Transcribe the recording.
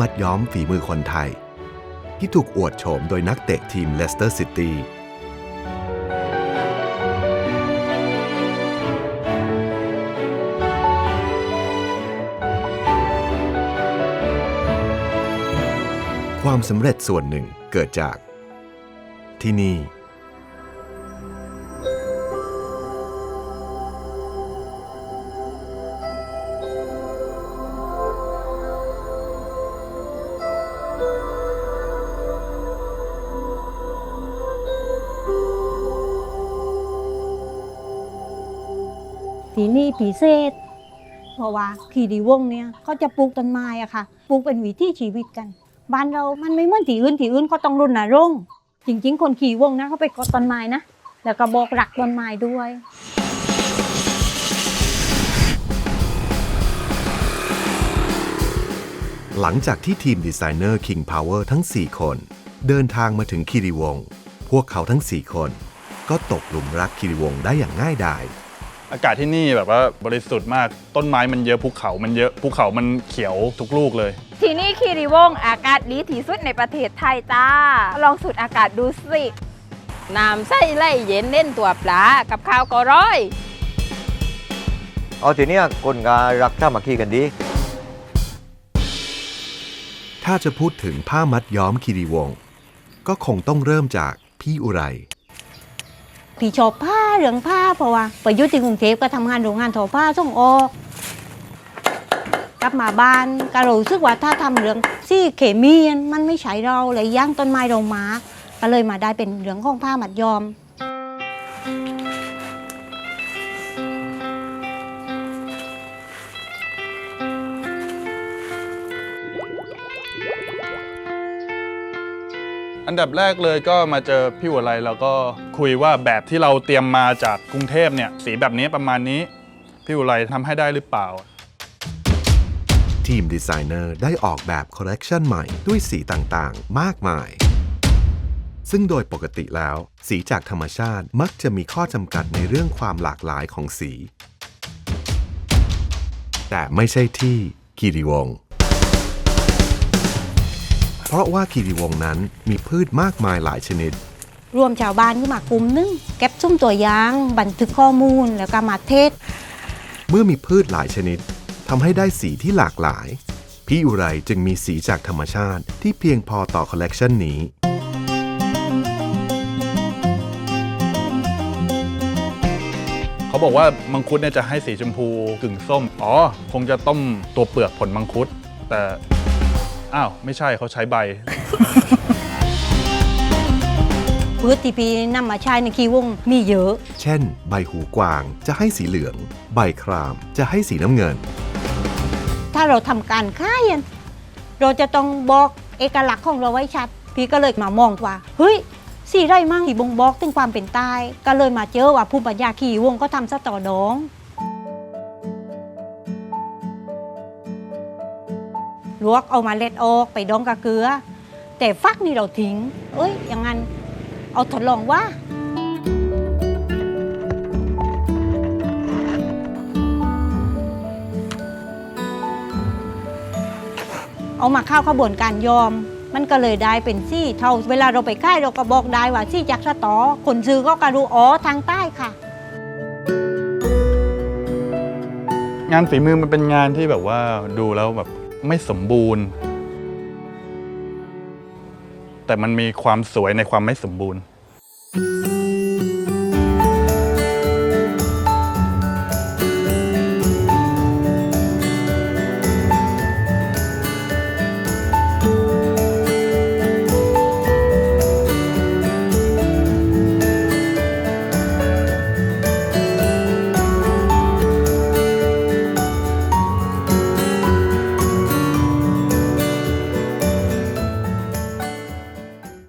มัดย้อมฝีมือคนไทย ที่ถูกอวดโฉมโดยนักเตะทีมเลสเตอร์ซิตี้ความสำเร็จส่วนหนึ่งเกิดจาก ที่นี่ ที่นี่พิเศษ เพราะว่าคีรีวงเนี่ยเขาจะปลูกต้นไม้อะค่ะปลูกเป็นวิถีชีวิตกัน บ้านเรามันไม่เหมือนที่อื่นที่อื่นเขาต้องรณรงค์จริง ๆ คนขี่วงนะเขาไปกดต้นไม้นะแล้วก็บอกรักต้นไม้ด้วยหลังจากที่ทีมดีไซเนอร์ King Power ทั้ง 4 คน เดินทางมาถึงคีรีวง พวกเขาทั้ง 4 คน ก็ตกหลุมรักคีรีวงได้อย่างง่ายดาย อากาศที่นี่แบบว่าบริสุทธิ์มากต้นไม้มันเยอะภูเขามันเยอะภูเขามันเขียวทุกลูกเลย ที่นี่คีรีวงศ์อากาศดีที่สุดในประเทศไทยจ้า ลองสูดอากาศดูสิน้ำใสไล่เย็นเล่นตัวปลากับข้าวก็ร้อย เอาทีเนี้ยคนก็รักสามัคคีกันดี ถ้าจะพูดถึงผ้ามัดย้อมคีรีวงศ์ก็คงต้องเริ่มจากพี่อุไร พี่ชอบผ้าเหลืองผ้าเพราะว่าไปอยุติกรุงเทพก็ทำงานโรงงานทอผ้าส่งออกกลับมาบ้านก็รู้สึกว่าถ้าทำเรื่องซี่เคมีมันไม่ใช่เราเลยย่างต้นไม้เรามาก็เลยมาได้เป็นเรื่องของผ้าหมัดยอม อันดับแรกเลยก็มาเจอพี่หัวไรแล้วก็คุยว่าแบบที่เราเตรียมมาจากกรุงเทพเนี่ยสีแบบนี้ประมาณนี้พี่หัวไรทำให้ได้หรือเปล่า ทีมดีไซเนอร์ได้ออกแบบคอลเลกชันใหม่ด้วยสีต่างๆ มากมาย ซึ่งโดยปกติแล้ว สีจากธรรมชาติมักจะมีข้อจำกัดในเรื่องความหลากหลายของสี แต่ไม่ใช่ที่คีรีวงศ์ เพราะว่าคีรีวงศ์นั้นมีพืชมากมายหลายชนิด รวมชาวบ้านขึ้นมากลุ่มหนึงเก็บซุ่มตัวอย่างบันทึกข้อมูลแล้วก็มาเทศ เมื่อมีพืชหลายชนิดทำให้ได้สีที่หลากหลาย พี่อุไรจึงมีสีจากธรรมชาติที่เพียงพอต่อคอลเลกชันนี้เขาบอกว่ามังคุดเนี่ยจะให้สีชมพูกึ่งส้ม อ๋อ คงจะต้มตัวเปลือกผลมังคุด แต่ อ้าว ไม่ใช่เขาใช้ใบ พืชที่พี่นำมาใช้ในคีวงมีเยอะ เช่น ใบหูกวางจะให้สีเหลือง ใบครามจะให้สีน้ำเงิน ถ้าเราทำการค้ายอะเราจะต้องบอกเอกลักษณ์ของเราไว้ชัด พี่ก็เลยมามองว่า เฮ้ยสีไรมั่งที่บ่งบอกถึงความเป็นใต้ ก็เลยมาเจอว่าผู้ปัญญาขี่วงก็ทำสตอดอง ลวกเอามาเล็ดออกไปดองกับเกลือ แต่ฟักนี่เราทิ้ง เอ้ย อย่างนั้น เอาทดลองว่า เอามาเข้าขบวนการยอม มันก็เลยได้เป็นซี่เท่าเวลาเราไปค่ายเราก็บอกได้ว่าซี่จากสตอคนซื้อก็กระดูอ๋อทางใต้ค่ะงานฝีมือมันเป็นงานที่แบบว่าดูแล้วแบบ ไม่สมบูรณ์ แต่มันมีความสวยในความไม่สมบูรณ์